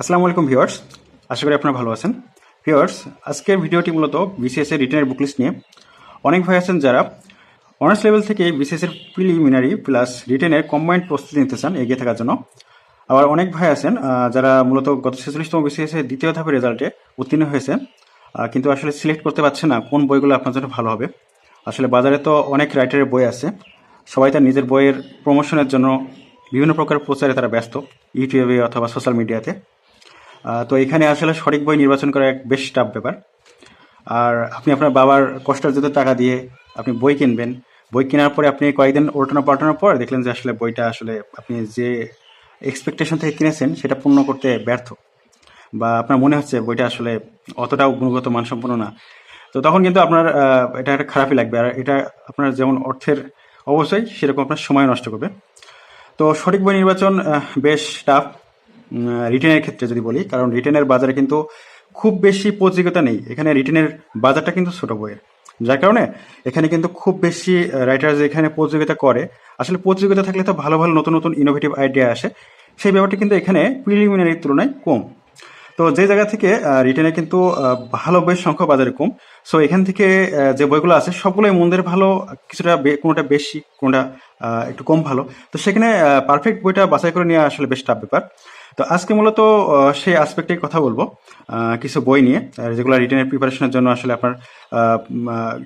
আসসালামু আলাইকুম ভিউয়ার্স, আশা করি আপনারা ভালো আছেন। ভিউয়ার্স, আজকের ভিডিওটি মূলত বিসিএস এর রিটার্নের বুকলিস্ট নিয়ে। অনেক ভাই আছেন যারা অনার্স লেভেল থেকে বিসিএস এর প্রিলিমিনারি প্লাস রিটেনের কম্বাইন্ড প্রস্তুতি নিতে চান এগিয়ে থাকার জন্য। আবার অনেক ভাই আছেন যারা মূলত গত ছেচল্লিশতম বিসিএস এর দ্বিতীয় ধাপের রেজাল্টে উত্তীর্ণ হয়েছে কিন্তু আসলে সিলেক্ট করতে পারছে না কোন বইগুলো আপনার জন্য ভালো হবে। আসলে বাজারে তো অনেক রাইটারের বই আছে, সবাই তার নিজের বইয়ের প্রমোশনের জন্য বিভিন্ন প্রকার প্রচারে তারা ব্যস্ত, ইউটিউবে অথবা সোশ্যাল মিডিয়াতে তো এখানে আসলে সঠিক বই নির্বাচন করা এক বেশ টাফ ব্যাপার। আর আপনি আপনার বাবার কষ্টার্জিত টাকা দিয়ে আপনি বই কিনবেন। বই কেনার পরে আপনি কয়েকদিন ওল্টানো পাল্টানোর পর দেখলেন যে আসলে বইটা আসলে আপনি যে এক্সপেকটেশন থেকে কিনেছেন সেটা পূর্ণ করতে ব্যর্থ। বা আপনার মনে হচ্ছে বইটা আসলে অতটাও গুণগত মানসম্পন্ন না। তো তখন কিন্তু আপনার এটা একটা খারাপই লাগবে। আর এটা আপনার যেমন অর্থের অবশ্যই সেরকম আপনার সময় নষ্ট করবে। তো সঠিক বই নির্বাচন বেশ টাফ রিটেনের ক্ষেত্রে যদি বলি, কারণ রিটেনের বাজারে কিন্তু খুব বেশি প্রতিযোগিতা নেই। এখানে রিটেনের বাজারটা কিন্তু ছোট বইয়ের। যার কারণে এখানে কিন্তু খুব বেশি রাইটার এখানে প্রতিযোগিতা করে। আসলে প্রতিযোগিতা থাকলে তো ভালো ভালো নতুন নতুন ইনোভেটিভ আইডিয়া আসে। সেই ব্যাপারটা কিন্তু এখানে প্রিলিমিনারির তুলনায় কম। তো যে জায়গা থেকে রিটেনে কিন্তু ভালো বইয়ের সংখ্যা বাজারে কম। সো এখান থেকে যে বইগুলো আছে, সবগুলোই মন্দের ভালো, কিছুটা কোনোটা বেশি, কোনোটা একটু কম ভালো। তো সেখানে পারফেক্ট বইটা বাছাই করে নেওয়া আসলে বেশ টাফ ব্যাপার। তো আজকে মূলত সেই আসপেক্টে কথা বলব। কিছু বই নিয়ে যেগুলো রিটেনের প্রিপারেশনের জন্য আসলে আপনার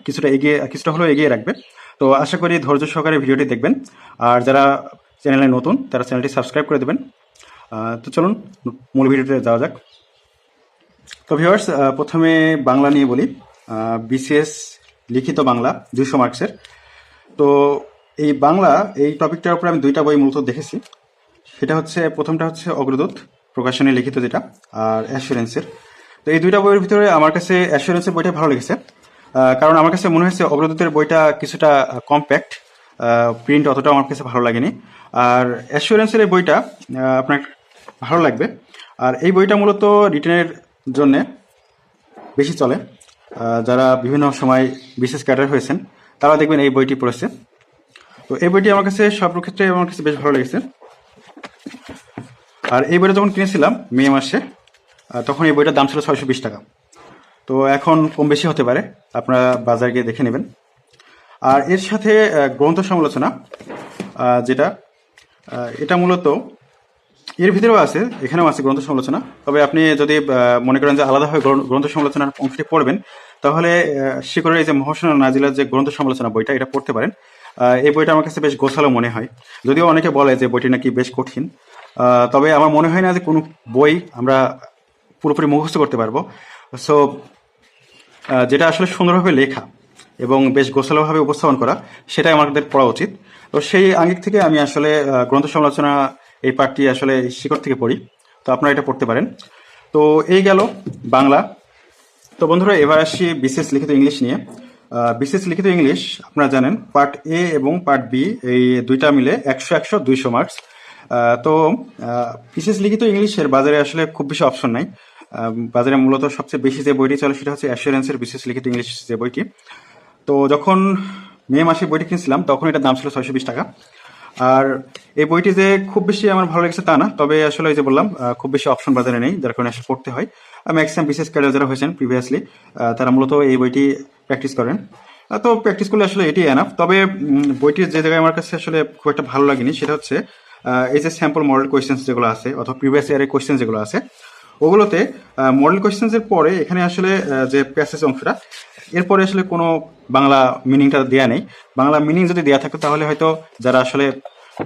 কিছুটা এগিয়ে, কিছুটা হলেও এগিয়ে রাখবে। তো আশা করি ধৈর্য সহকারে ভিডিওটি দেখবেন। আর যারা চ্যানেলে নতুন, তারা চ্যানেলটি সাবস্ক্রাইব করে দেবেন। তো চলুন, মূল ভিডিওতে যাওয়া যাক। তো ভিউয়ার্স প্রথমে বাংলা নিয়ে বলি। বিসিএস লিখিত বাংলা, দুইশো মার্কসের তো এই বাংলা, এই টপিকটার উপরে আমি দুইটা বই মূলত দেখেছি। সেটা হচ্ছে, প্রথমটা হচ্ছে অগ্রদূত, প্রকাশনে লিখিত যেটা, আর অ্যাসুরেন্সের। তো এই দুইটা বইয়ের ভিতরে আমার কাছে অ্যাসুরেন্সের বইটা ভালো লেগেছে কারণ আমার কাছে মনে হয়েছে অগ্রদূতের বইটা কিছুটা কম্প্যাক্ট প্রিন্ট অতটা আমার কাছে ভালো লাগেনি। আর অ্যাসুরেন্সের এই বইটা আপনার ভালো লাগবে। আর এই বইটা মূলত রিটার্নের জন্যে বেশি চলে যারা বিভিন্ন সময় বিশেষ ক্যাডার হয়েছেন, তারা দেখবেন এই বইটি পড়েছে। তো এই বইটি আমার কাছে সব ক্ষেত্রে আমার কাছে বেশ ভালো লেগেছে। আর এই বইটা যখন কিনেছিলাম মে মাসে তখন এই বইটার দাম ছিল ছয়শো বিশ টাকা। তো এখন কম বেশি হতে পারে, আপনারা বাজার গিয়ে দেখে নেবেন। আর এর সাথে গ্রন্থ সমালোচনা যেটা এটা মূলত, এর ভিতরেও আছে, এখানেও আছে গ্রন্থ সমালোচনা। তবে আপনি যদি মনে করেন যে আলাদাভাবে গ্রন্থ- সমালোচনার অংশটি পড়বেন, তাহলে শিকরের এই যে মহাসনা নাজিলার যে গ্রন্থ সমালোচনা বইটা, এটা পড়তে পারেন। এই বইটা আমার কাছে বেশ গোছালো মনে হয়। যদিও অনেকে বলে যে বইটি নাকি বেশ কঠিন তবে আমার মনে হয় না যে কোনো বই আমরা পুরোপুরি মুখস্থ করতে পারব। সো যেটা আসলে সুন্দরভাবে লেখা এবং বেশ গোছালোভাবে উপস্থাপন করা, সেটাই আমাদের পড়া উচিত। তো সেই আঙ্গিক থেকে আমি আসলে গ্রন্থ সমালোচনা এই পাঠটি আসলে শিকড় থেকে পড়ি। তো আপনারা এটা পড়তে পারেন। তো এই গেল বাংলা। তো বন্ধুরা, এবার আসি বিশেষ লিখিত ইংলিশ নিয়ে। বিশেষ লিখিত ইংলিশ, আপনারা জানেন, পার্ট এ এবং পার্ট বি, এই দুইটা মিলে একশো একশো দুইশো মার্কস। তো বিশেষ লিখিত ইংলিশের বাজারে আসলে খুব বেশি অপশন নাই। বাজারে মূলত সবচেয়ে বেশি যে বইটি চলে সেটা হচ্ছে অ্যাসুরেন্সের বিশেষ লিখিত ইংলিশ যে বইটি। তো, যখন মে মাসে বইটি কিনছিলাম, তখন এটার দাম ছিল ছয়শো বিশ টাকা। আর এই বইটি যে খুব বেশি আমার ভালো লেগেছে তা না, তবে আসলে ওই যে বললাম খুব বেশি অপশন বাজারে নেই, যার কারণে আসলে পড়তে হয়। ম্যাক্সিমাম বিশেষ ক্যাডার যারা হয়েছেন প্রিভিয়াসলি তারা মূলত এই বইটি প্র্যাকটিস করেন। তো প্র্যাকটিস করলে আসলে এটি এনাফ তবে বইটির যে জায়গায় আমার কাছে আসলে খুব একটা ভালো লাগেনি, সেটা হচ্ছে এই যে স্যাম্পল মডেল কোয়েশ্চেন্স যেগুলো আছে, অথবা প্রিভিয়াস ইয়ারের কোয়েশ্চেন যেগুলো আছে, ওগুলোতে মডেল কোয়েশ্চেন্স এর পরে এখানে আসলে যে প্যাসেজ অংশটা, এরপরে আসলে কোনো বাংলা মিনিংটা দেয়া নেই। বাংলা মিনিং যদি দেয়া থাকতো তাহলে হয়তো যারা আসলে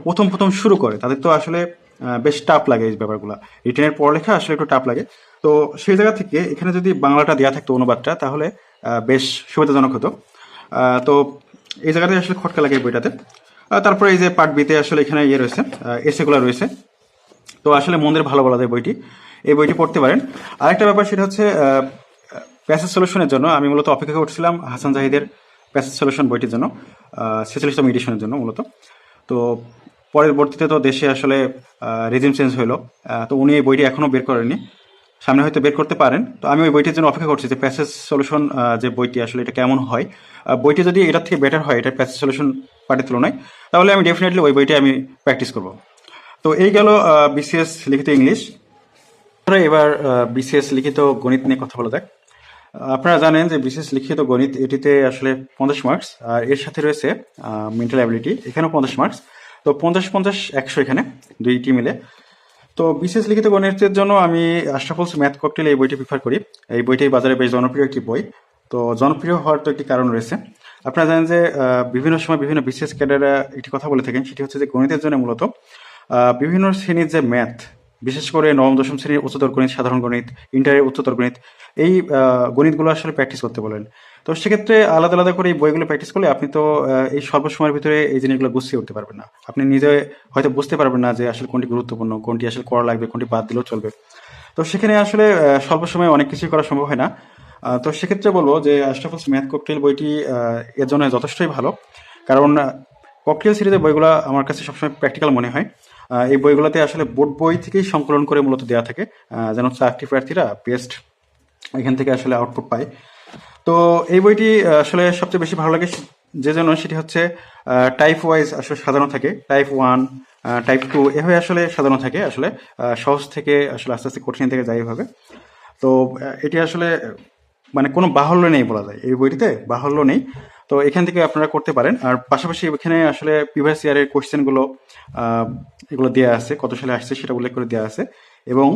প্রথম প্রথম শুরু করে, তাদের তো আসলে বেশ টাফ লাগে এই ব্যাপারগুলো। রিটেনের পড়ালেখা আসলে একটু টাফ লাগে। তো সেই জায়গা থেকে এখানে যদি বাংলাটা দেওয়া থাকতো অনুবাদটা, তাহলে বেশ সুবিধাজনক হতো। তো এই জায়গাতে আসলে খটকা লাগে বইটাতে। তারপরে এই যে পার্ট বিতে আসলে এখানে ইয়ে রয়েছে এসেগুলো রয়েছে। তো আসলে মন্দের ভালো বলা যায় বইটি এই বইটি পড়তে পারেন। আরেকটা ব্যাপার সেটা হচ্ছে প্যাসেজ সলিউশনের জন্য আমি মূলত অপেক্ষা করছিলাম হাসান জাহিদের প্যাসেজ সলিউশন বইটির জন্য ছেচল্লিশতম এডিশনের জন্য মূলত। তো পরবর্তীতে তো দেশে আসলে রেজিম চেঞ্জ আহ, তো উনি এই বইটি এখনও বের করেননি। সামনে হয়তো বের করতে পারেন। তো আমি ওই বইটির জন্য অপেক্ষা করছি যে প্যাসেজ সলিউশন যে বইটি আসলে এটা কেমন হয়। বইটি যদি এটার থেকে বেটার হয়, এটা প্যাসেজ সলিউশন পার্টির তুলনায়, তাহলে আমি ডেফিনেটলি ওই বইটি আমি প্র্যাকটিস করব। তো এই গেল বিসিএস লিখিত ইংলিশ। এবার বিসিএস লিখিত গণিত নিয়ে কথা বলা যাক। আপনারা জানেন যে বিশেষ লিখিত গণিত এটিতে আসলে পঞ্চাশ মার্কস আর এর সাথে রয়েছে মেন্টাল অ্যাবিলিটি এখানেও পঞ্চাশ মার্কস তো পঞ্চাশ পঞ্চাশ একশো এখানে, দুইটি মিলে। তো বিশেষ লিখিত গণিতের জন্য আমি আশরাফুলস ম্যাথ ককটেল এই বইটি প্রিফার করি। এই বইটি বাজারে বেশ জনপ্রিয় একটি বই। তো জনপ্রিয় হওয়ার তো একটি কারণ রয়েছে। আপনারা জানেন যে বিভিন্ন সময় বিভিন্ন বিশেষ ক্যাডাররা একটি কথা বলে থাকেন, সেটি হচ্ছে যে গণিতের জন্য মূলত বিভিন্ন শ্রেণির যে ম্যাথ, বিশেষ করে নবম, দশম শ্রেণির উচ্চতর গণিত, সাধারণ গণিত, ইন্টারের উচ্চতর গণিত, এই গণিতগুলো আসলে প্র্যাকটিস করতে বলেন। তো সেক্ষেত্রে আলাদা আলাদা করে এই বইগুলো প্র্যাকটিস করলে আপনি তো এই স্বল্প সময়ের ভিতরে এই জিনিসগুলো গুছিয়ে উঠতে পারবেন না। আপনি নিজে হয়তো বুঝতে পারবেন না যে আসলে কোনটি গুরুত্বপূর্ণ, কোনটি আসলে করা লাগবে, কোনটি বাদ দিলেও চলবে। তো সেখানে আসলে স্বল্প সময়ে অনেক কিছুই করা সম্ভব হয় না। তো সেক্ষেত্রে বলব যে আশরাফুলস ম্যাথ ককটেল বইটি এর জন্য যথেষ্টই ভালো। কারণ ককটেল সিরিজের বইগুলো আমার কাছে সবসময় প্র্যাকটিক্যাল মনে হয়। এই বইগুলোতে আসলে বোর্ড বই থেকেই সংকলন করে মূলত দেওয়া থাকে। যেন চাকরি প্রার্থীরা বেস্ট এখান থেকে আসলে আউটপুট পায়। তো এই বইটি আসলে সবচেয়ে বেশি ভালো লাগে যে জন্য সেটি হচ্ছে টাইপ ওয়াইজ আসলে সাজানো থাকে। টাইপ ওয়ান টাইপ টু এভাবে আসলে সাজানো থাকে আসলে সহজ থেকে আসলে আস্তে আস্তে কঠিন থেকে যায় এভাবে। তো এটি আসলে মানে কোনো বাহুল্য নেই বলা যায় এই বইটিতে, বাহুল্য নেই। তো এখান থেকে আপনারা করতে পারেন। আর পাশাপাশি এখানে আসলে প্রিভিয়াস ইয়ারের কোয়েশ্চেনগুলো এগুলো দেওয়া আছে, কত সালে আসছে সেটা উল্লেখ করে দেওয়া আছে। এবং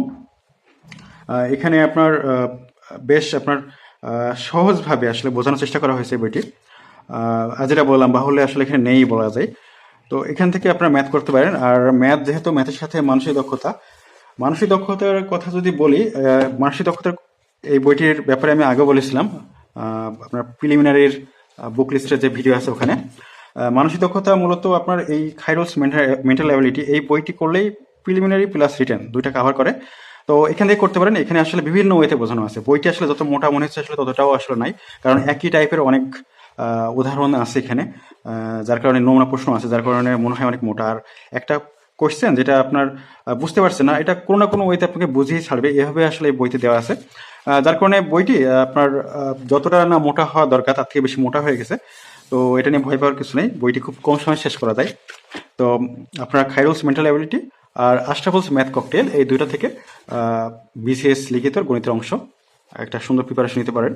এখানে আপনার বেশ আপনার সহজভাবে আসলে বোঝানোর চেষ্টা করা হয়েছে বইটি। যেটা বললাম, বাহুল্য আসলে এখানে নেই বলা যায়। তো এখান থেকে আপনারা ম্যাথ করতে পারেন। আর ম্যাথ যেহেতু ম্যাথের সাথে মানসিক দক্ষতা, মানসিক দক্ষতার কথা যদি বলি মানসিক দক্ষতার এই বইটির ব্যাপারে আমি আগে বলেছিলাম। আপনার প্রিলিমিনারির বুক লিস্টের যে ভিডিও আছে ওখানে। মানসিক দক্ষতা মূলত আপনার এই খাইরোস মেন্টাল অ্যাবিলিটি এই বইটি করলেই প্রিলিমিনারি প্লাস রিটার্ন দুইটা কভার করে। তো এখান থেকে করতে পারেন। এখানে আসলে বিভিন্ন ওয়েতে বোঝানো আছে। বইটি আসলে যত মোটা মনে হচ্ছে আসলে ততটাও আসলে নাই। কারণ একই টাইপের অনেক উদাহরণ আছে এখানে। যার কারণে নমুনা প্রশ্ন আছে, যার কারণে মনে হয় অনেক মোটা। আর একটা কোশ্চেন যেটা আপনার বুঝতে পারছেন না, এটা কোনো না কোনো ওয়েতে আপনাকে বুঝিয়ে ছাড়বে। এভাবে আসলে বইতে দেওয়া আছে। যার কারণে বইটি আপনার যতটা না মোটা হওয়া দরকার, তার থেকে বেশি মোটা হয়ে গেছে। তো এটা নিয়ে ভয় পাওয়ার কিছু নেই। বইটি খুব কম সময় শেষ করা যায়। তো আপনার খাইরুলস মেন্টাল অ্যাবিলিটি আর আশরাফুলস ম্যাথ ককটেল এই দুইটা থেকে বিসিএস লিখিত গণিতের অংশ। একটা সুন্দর প্রিপারেশন নিতে পারেন।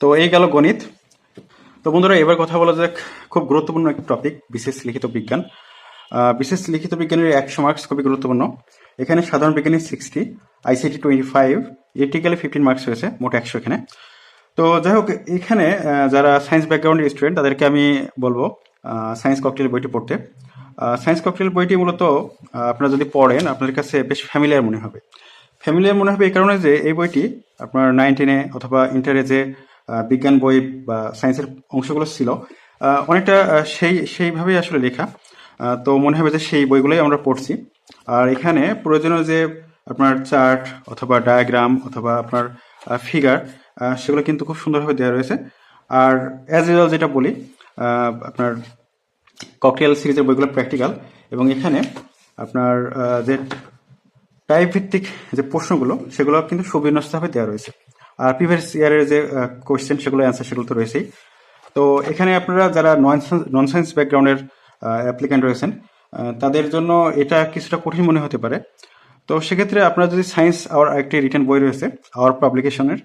তো এই গেল গণিত। তো বন্ধুরা, এবার কথা বলা যাক খুব গুরুত্বপূর্ণ একটি টপিক বিশেষ লিখিত বিজ্ঞান। বিশেষ লিখিত বিজ্ঞানের একশো মার্কস খুবই গুরুত্বপূর্ণ। এখানে সাধারণ বিজ্ঞানী sixty ICT twenty five electrically fifteen marks হয়েছে মোট একশো এখানে। তো যাই হোক, এখানে যারা সায়েন্স ব্যাকগ্রাউন্ডের স্টুডেন্ট তাদেরকে আমি বলব সায়েন্স ককটেল বইটি পড়তে। সায়েন্স ককটেল বইটি মূলত আপনারা যদি পড়েন, আপনাদের কাছে বেশ ফ্যামিলিয়ার মনে হবে। ফ্যামিলিয়ার মনে হবে এই কারণে যে এই বইটি আপনার নাইন টেনে অথবা ইন্টারে যে বিজ্ঞান বই বা সায়েন্সের অংশগুলো ছিল অনেকটা সেই, সেইভাবেই আসলে লেখা। তো মনে হবে যে সেই বইগুলোই আমরা পড়ছি। আর এখানে প্রয়োজনীয় যে আপনার চার্ট অথবা ডায়াগ্রাম অথবা আপনার ফিগার সেগুলো কিন্তু খুব সুন্দরভাবে দেওয়া রয়েছে। আর অ্যাজ ইউজুয়াল যেটা বলি আপনার ককটেল সিরিজের বইগুলো প্র্যাকটিক্যাল এবং এখানে আপনার যে টাইপ ভিত্তিক যে প্রশ্নগুলো, সেগুলো কিন্তু সুবিন্যস্তভাবে দেওয়া রয়েছে। আর প্রিভিয়াস ইয়ারের যে কোয়েশ্চেন সেগুলো অ্যান্সার সেগুলো তো রয়েছেই। তো এখানে আপনারা যারা নন সায়েন্স ব্যাকগ্রাউন্ডের অ্যাপ্লিক্যান্ট রয়েছেন তাদের জন্য এটা কিছুটা কঠিন মনে হতে পারে। তো সেক্ষেত্রে আপনারা যদি সায়েন্স আওয়ার একটি রিটার্ন বই রয়েছে, আওয়ার পাবলিকেশনের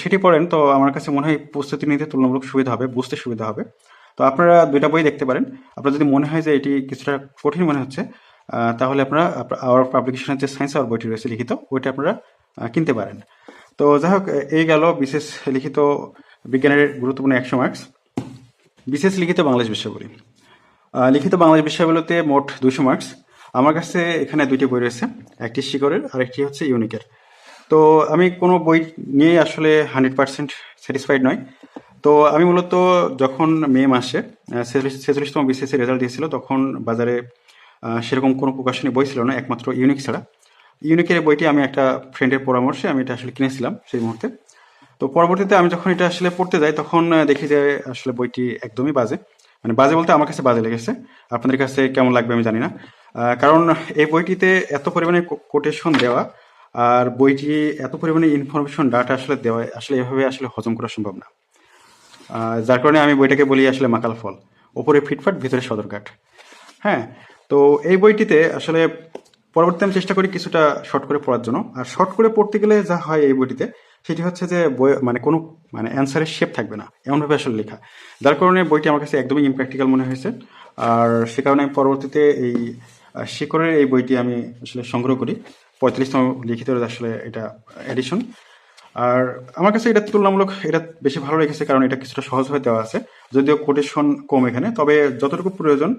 সেটি পড়েন, তো আমার কাছে মনে হয় প্রস্তুতি নিতে তুলনামূলক সুবিধা হবে, বুঝতে সুবিধা হবে। তো আপনারা দুইটা বই দেখতে পারেন। আপনার যদি মনে হয় যে এটি কিছুটা কঠিন মনে হচ্ছে তাহলে আপনারা আওয়ার পাবলিকেশনের যে সায়েন্স আওয়ার বইটি রয়েছে লিখিত ওইটা আপনারা কিনতে পারেন। তো যাই হোক এই গেল বিশেষ লিখিত বিজ্ঞানের গুরুত্বপূর্ণ একশো মার্কস বিশেষ লিখিত বাংলাদেশ বিষয়াবলী আহ, লিখিত বাংলাদেশ বিষয়াবলীতে মোট দুশো মার্কস আমার কাছে এখানে দুইটি বই রয়েছে একটি শিকরের আর একটি হচ্ছে ইউনিকের তো আমি কোনো বই নিয়ে আসলে হান্ড্রেড পার্সেন্ট স্যাটিসফাইড নয় তো আমি মূলত যখন মে মাসে ছেচল্লিশতম বিসিএসসি রেজাল্ট দিয়েছিল, তখন বাজারে সেরকম কোনো প্রকাশনী বই ছিল না, একমাত্র ইউনিক ছাড়া। ইউনিকের বইটি আমি একটা ফ্রেন্ডের পরামর্শে আমি এটা আসলে কিনেছিলাম সেই মুহূর্তে। তো পরবর্তীতে আমি যখন এটা আসলে পড়তে যাই, তখন দেখি যে আসলে বইটি একদমই বাজে। মানে বাজে বলতে আমার কাছে বাজে লেগেছে। আপনাদের কাছে কেমন লাগবে আমি জানি না। কারণ এই বইটিতে এত পরিমাণে কোটেশন দেওয়া আর বইটি এত পরিমাণে ইনফরমেশন ডাটা আসলে দেওয়া, আসলে এভাবে আসলে হজম করা সম্ভব না। যার কারণে আমি বইটাকে বলি আসলে মাকাল ফল। ওপরে ফিটফাট, ভিতরে সদরঘাট। হ্যাঁ তো এই বইটিতে আসলে পরবর্তী আমি চেষ্টা করি কিছুটা শর্ট করে পড়ার জন্য। আর শর্ট করে পড়তে গেলে যা হয় এই বইটিতে, সেটি হচ্ছে যে বই মানে কোনো মানে অ্যান্সারের শেপ থাকবে না, এমনভাবে আসলে লেখা। যার কারণে বইটি আমার কাছে একদমই ইম্প্র্যাকটিক্যাল মনে হয়েছে। আর সে কারণে পরবর্তীতে এই শিকরের এই বইটি আমি আসলে সংগ্রহ করি। পঁয়তাল্লিশতম লিখিত আসলে এটা এডিশন আর আমার কাছে এটা তুলনামূলক এটা বেশি ভালো লেগেছে কারণ এটা কিছুটা সহজ হয়ে দেওয়া আছে। যদিও কোটেশন কম এখানে, তবে যতটুকু প্রয়োজন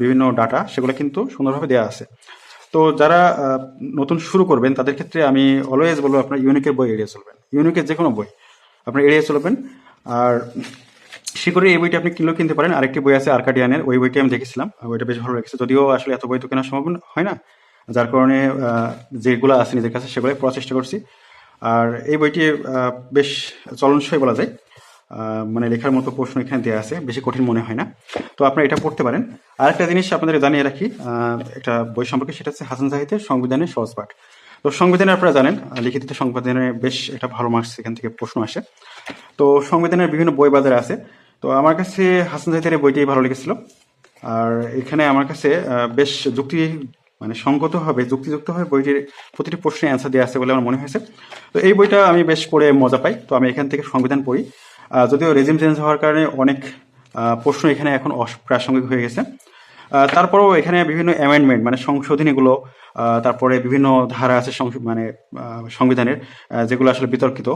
বিভিন্ন ডাটা সেগুলো কিন্তু সুন্দরভাবে দেওয়া আছে। তো যারা নতুন শুরু করবেন, তাদের ক্ষেত্রে আমি অলওয়েজ বলব আপনার ইউনিকের বই এড়িয়ে চলবেন। ইউনিকের যে কোনো বই আপনি এড়িয়ে চলবেন। আর শিকড়ে এই বইটি আপনি কিনলেও কিনতে পারেন। আরেকটি বই আছে আর্কাডিয়ানের, ওই বইটি আমি দেখেছিলাম। বইটা বেশ ভালো লেগেছে। যদিও আসলে এত বই তো কেনা সম্ভব হয় না। যার কারণে যেগুলো আছে, নিজের কাছে সেগুলোই পড়ার চেষ্টা করছি। আর এই বইটি বেশ চলনসই বলা যায়। মানে লেখার মতো প্রশ্ন এখানে দেওয়া আছে, বেশি কঠিন মনে হয় না। তো আপনারা এটা পড়তে পারেন। আর একটা জিনিস আপনাদের জানিয়ে রাখি একটা বই সম্পর্কে, সেটা হচ্ছে হাসান জাহিদের সংবিধানের সহজ পাঠ। তো সংবিধানে আপনারা জানেন, লিখিত সংবিধানে বেশ একটা ভালো মার্কস এখান থেকে প্রশ্ন আসে। তো সংবিধানের বিভিন্ন বই বাজারে আছে। তো আমার কাছে হাসান জাহিদের বইটি ভালো লেগেছিল। আর এখানে আমার কাছে বেশ যুক্তি মানে সঙ্গতভাবে যুক্তিযুক্তভাবে বইটির প্রতিটি প্রশ্নে অ্যান্সার দেওয়া আছে বলে আমার মনে হয়েছে। তো এই বইটা আমি বেশ পড়ে মজা পাই। তো আমি এখান থেকে সংবিধান পড়ি। যদিও রেজিম চেঞ্জ হওয়ার কারণে অনেক প্রশ্ন এখানে এখন অপ্রাসঙ্গিক হয়ে গেছে। তারপরেও এখানে বিভিন্ন অ্যামেন্ডমেন্ট মানে সংশোধনীগুলো তারপরে বিভিন্ন ধারা আছে মানে সংবিধানের যেগুলো আসলে বিতর্কিত।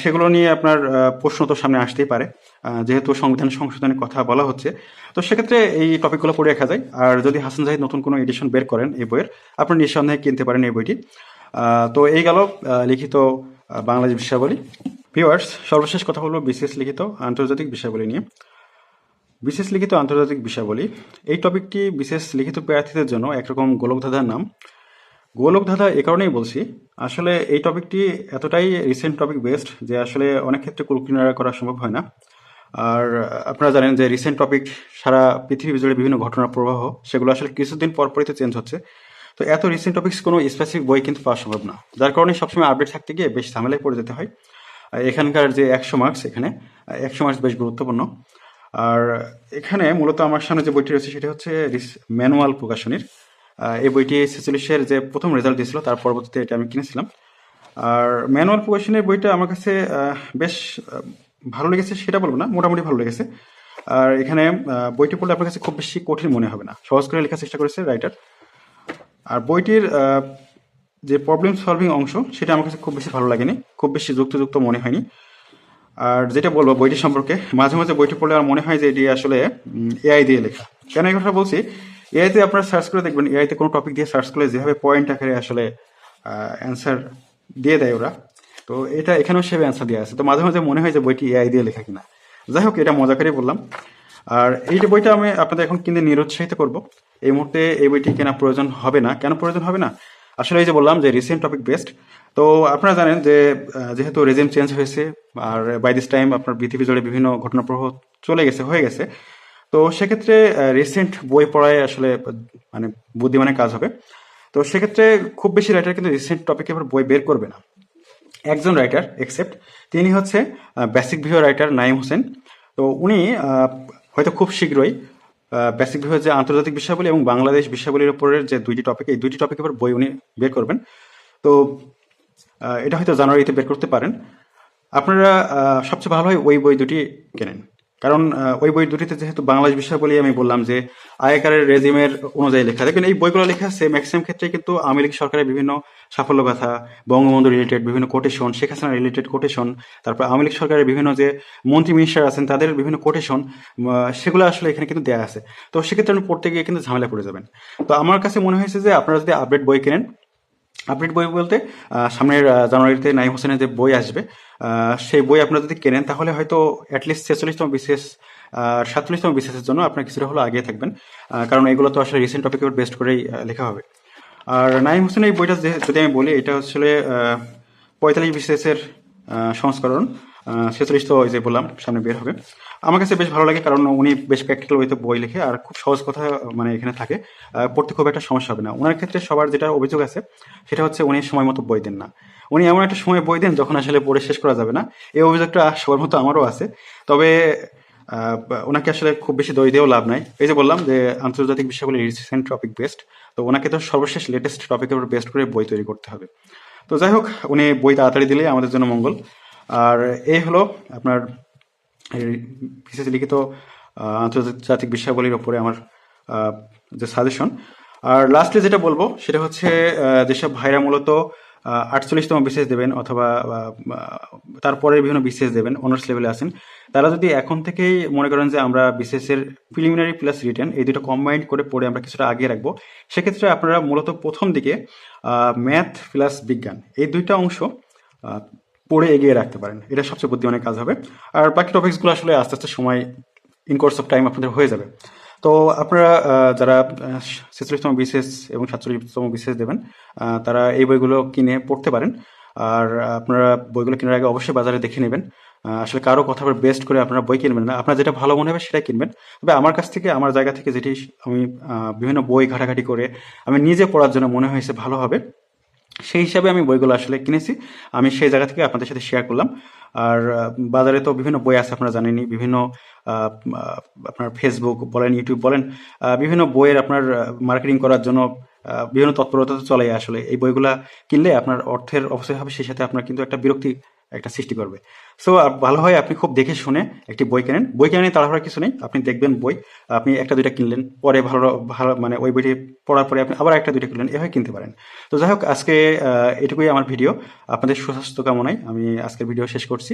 সেগুলো নিয়ে আপনার প্রশ্ন তো সামনে আসতেই পারে। যেহেতু সংবিধান সংশোধনের কথা বলা হচ্ছে, তো সেক্ষেত্রে এই টপিকগুলো পড়ে রাখা যায়। আর যদি হাসান জাহিদ নতুন কোনো এডিশন বের করেন এই বইয়ের, আপনি নিঃসন্দেহে কিনতে পারেন এই বইটি। তো এই গেল লিখিত বাংলাদেশ বিষয়াবলী। ভিউয়ার্স সর্বশেষ কথা বলব বিশেষ লিখিত আন্তর্জাতিক বিষয়াবলী নিয়ে। বিশেষ লিখিত আন্তর্জাতিক বিষয়াবলী। এই টপিকটি বিশেষ লিখিত প্রার্থীদের জন্য একরকম গোলকধাঁধার নাম। গোলকধাঁধা এ কারণেই বলছি, আসলে এই টপিকটি এতটাই রিসেন্ট টপিক বেসড যে আসলে অনেক ক্ষেত্রে কুলকিনারা করা সম্ভব হয় না। আর আপনারা জানেন যে রিসেন্ট টপিক সারা পৃথিবী জুড়ে বিভিন্ন ঘটনার প্রবাহ, সেগুলো আসলে কিছুদিন পর পরই তো চেঞ্জ হচ্ছে। তো এত রিসেন্ট টপিক্স কোনো স্পেসিফিক বই কিন্তু পাওয়া সম্ভব না। যার কারণে সবসময় আপডেট থাকতে গিয়ে বেশ ঝামেলায় পড়ে যেতে হয়। এখানকার যে একশো মার্কস এখানে, একশো মার্কস বেশ গুরুত্বপূর্ণ। আর এখানে মূলত আমার সামনে যে বইটি রয়েছে সেটি হচ্ছে ম্যানুয়াল প্রকাশনীর। এই বইটি ছেচল্লিশের যে প্রথম রেজাল্ট দিয়েছিল, তার পরবর্তীতে এটা আমি কিনেছিলাম। আর ম্যানুয়াল প্রকাশনের বইটা আমার কাছে বেশ ভালো লেগেছে, সেটা বলব না, মোটামুটি ভালো লেগেছে। আর এখানে বইটি পড়লে আপনার কাছে খুব বেশি কঠিন মনে হবে না। সহজ করে লেখার চেষ্টা করেছে রাইটার। আর বইটির যে প্রবলেম সলভিং অংশ, সেটা আমার কাছে খুব বেশি ভালো লাগেনি, খুব বেশি যুক্তিযুক্ত মনে হয়নি। আর যেটা বলব, বইটি সম্পর্কে মাঝে মাঝে বইটি পড়লে আমার মনে হয় যে এটি আসলে এআই দিয়ে লেখা। কেন এই কথা বলছি? এআইতে আপনারা সার্চ করে দেখবেন এআইতে কোনো টপিক দিয়ে সার্চ করলে যেভাবে পয়েন্ট আকারে আসলে অ্যান্সার দিয়ে দেয় ওরা, তো এটা এখানেও সেভাবে অ্যান্সার দেওয়া আছে। তো মাঝে মাঝে মনে হয় যে বইটি এআই দিয়ে লেখা কিনা। যাই হোক, এটা মজা করেই বললাম। আর এই যে বইটা আমি আপনাদের এখন কিনতে নিরুৎসাহিত করব, এই মুহূর্তে এই বইটি কেনা প্রয়োজন হবে না। কেন প্রয়োজন হবে না? আসলে এই যে বললাম যে রিসেন্ট টপিক বেস্ট তো আপনারা জানেন যে যেহেতু রেজিম চেঞ্জ হয়েছে, আর বাই দিস টাইম আপনার পৃথিবী জুড়ে বিভিন্ন ঘটনা প্রবাহ চলে গেছে, হয়ে গেছে, তো সেক্ষেত্রে রিসেন্ট বই পড়ায় আসলে মানে বুদ্ধিমানের কাজ হবে। তো সেক্ষেত্রে খুব বেশি রাইটার কিন্তু রিসেন্ট টপিকে এবার বই বের করবে না। একজন রাইটার এক্সেপ্ট তিনি হচ্ছে basic view writer Naim Hossain. তো উনি হয়তো খুব শীঘ্রই বেসিক ভিউ যে আন্তর্জাতিক বিষয়াবলী এবং বাংলাদেশ বিষয়াবলীর উপরের যে দুইটি টপিক এই দুইটি টপিক এবার বই উনি বের করবেন। তো এটা হয়তো জানুয়ারিতে বের করতে পারেন। আপনারা সবচেয়ে ভালো হয় ওই বই দুটি কেনেন। কারণ ওই বই দুটিতে যেহেতু বাংলাদেশ বিষয় বলি আমি বললাম যে আয়কারের রেজিমের অনুযায়ী লেখা। দেখবেন এই বইগুলো লেখা আছে ম্যাক্সিমাম ক্ষেত্রে কিন্তু আওয়ামী লীগ সরকারের বিভিন্ন সাফল্য কথা বঙ্গবন্ধু রিলেটেড বিভিন্ন quotation Sheikh Hasina related quotation তারপর আওয়ামী লীগ সরকারের বিভিন্ন যে মন্ত্রী মিনিস্টার আছেন, তাদের বিভিন্ন কোটেশন সেগুলো আসলে এখানে কিন্তু দেওয়া আছে। তো সেক্ষেত্রে আপনি পড়তে গিয়ে কিন্তু ঝামেলা পড়ে যাবেন। তো আমার কাছে মনে হয়েছে যে, আপনারা যদি আপডেট বই কেনেন আপডেট বই বলতে সামনের জানুয়ারিতে নাইম হোসেনের যে বই আসবে সেই বই আপনারা যদি কেনেন, তাহলে হয়তো অ্যাটলিস্ট ছেচল্লিশতম বিশেষ সাতচল্লিশতম বিশেষের জন্য আপনার কিছুটা হলো আগে থাকবেন। কারণ এগুলো তো আসলে রিসেন্ট টপিকের উপর বেস্ট করেই লেখা হবে। আর নাইম হোসেনের এই বইটা যদি আমি বলি, এটা আসলে পঁয়তাল্লিশ বিশেষের সংস্করণ ছেচল্লিশ তো ওই যে বললাম, সামনে বের হবে। আমার কাছে বেশ ভালো লাগে কারণ উনি বেশ প্র্যাকটিক্যাল ওয়েতে বই লেখে আর খুব সহজ কথা মানে এখানে থাকে পড়তে খুব একটা সমস্যা হবে না। ওনার ক্ষেত্রে সবার যেটা অভিযোগ আছে, সেটা হচ্ছে উনি সময় মতো বই দেন না। উনি এমন একটা সময় বই দেন যখন আসলে পড়ে শেষ করা যাবে না। এই অভিযোগটা সবার মতো আমারও আছে। তবে ওনাকে আসলে খুব বেশি দই দিয়েও লাভ নাই। এই যে বললাম যে আন্তর্জাতিক বিষয়গুলি রিসেন্ট টপিক বেস্ট তো ওনাকে তো সর্বশেষ লেটেস্ট টপিকের উপর বেস্ট করে বই তৈরি করতে হবে। তো যাই হোক, উনি বই তাড়াতাড়ি দিলে আমাদের জন্য মঙ্গল। আর এই হলো আপনার বিশেষ লিখিত আন্তর্জাতিক বিষয়াবলীর ওপরে আমার যে সাজেশন আর লাস্টলি যেটা বলব, সেটা হচ্ছে যেসব ভাইরা মূলত আটচল্লিশতম বিশেষ দেবেন অথবা তারপরে বিভিন্ন বিশেষ দেবেন অনার্স লেভেলে আছেন, তারা যদি এখন থেকেই মনে করেন যে আমরা বিশেষের প্রিলিমিনারি প্লাস রিটার্ন এই দুটো কম্বাইন্ড করে পড়ে আমরা কিছুটা আগে রাখব, সেক্ষেত্রে আপনারা মূলত প্রথম দিকে ম্যাথ প্লাস বিজ্ঞান, এই দুইটা অংশ পড়ে এগিয়ে রাখতে পারেন। এটা সবচেয়ে বুদ্ধিমানের কাজ হবে। আর বাকি টপিকসগুলো আসলে আস্তে আস্তে সময় ইন কোর্স অফ টাইম আপনাদের হয়ে যাবে। তো আপনারা যারা ছেচল্লিশতম বিশেষ এবং সাতচল্লিশতম বিশেষ দেবেন তারা এই বইগুলো কিনে পড়তে পারেন। আর আপনারা বইগুলো কেনার আগে অবশ্যই বাজারে দেখে নেবেন। আসলে কারও কথা বেস্ট করে আপনারা বই কিনবেন না। আপনার যেটা ভালো মনে হবে সেটাই কিনবেন। তবে আমার কাছ থেকে, আমার জায়গা থেকে যেটি আমি বিভিন্ন বই ঘাটাঘাটি করে আমি নিজে পড়ার জন্য মনে হয়েছে ভালো হবে। সেই হিসাবে আমি বইগুলো আসলে কিনেছি। আমি সেই জায়গা থেকে আপনাদের সাথে শেয়ার করলাম। আর বাজারে তো বিভিন্ন বই আছে, আপনারা জানেনি বিভিন্ন আপনার ফেসবুক বলেন ইউটিউব বলেন বিভিন্ন বইয়ের আপনার মার্কেটিং করার জন্য বিভিন্ন তৎপরতা তো চলে আসলে। এই বইগুলা কিনলে আপনার অর্থের অবশ্যই হবে, সেই সাথে আপনার কিন্তু একটা বিরক্তি একটা সৃষ্টি করবে। সো ভালো হয় আপনি খুব দেখে শুনে একটি বই কেনেন। বই কেনেন তাড়াহুড়া কিছু নেই। আপনি দেখবেন বই, আপনি একটা দুইটা কিনলেন, পরে ভালো ভালো মানে ওই বইটি পড়ার পরে আপনি আবার একটা দুইটা কিনলেন, এভাবে কিনতে পারেন। তো যাই হোক, আজকে এটুকুই আমার ভিডিও। আপনাদের সুস্বাস্থ্য কামনায় আমি আজকের ভিডিও শেষ করছি।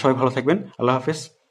সবাই ভালো থাকবেন। আল্লাহ হাফেজ।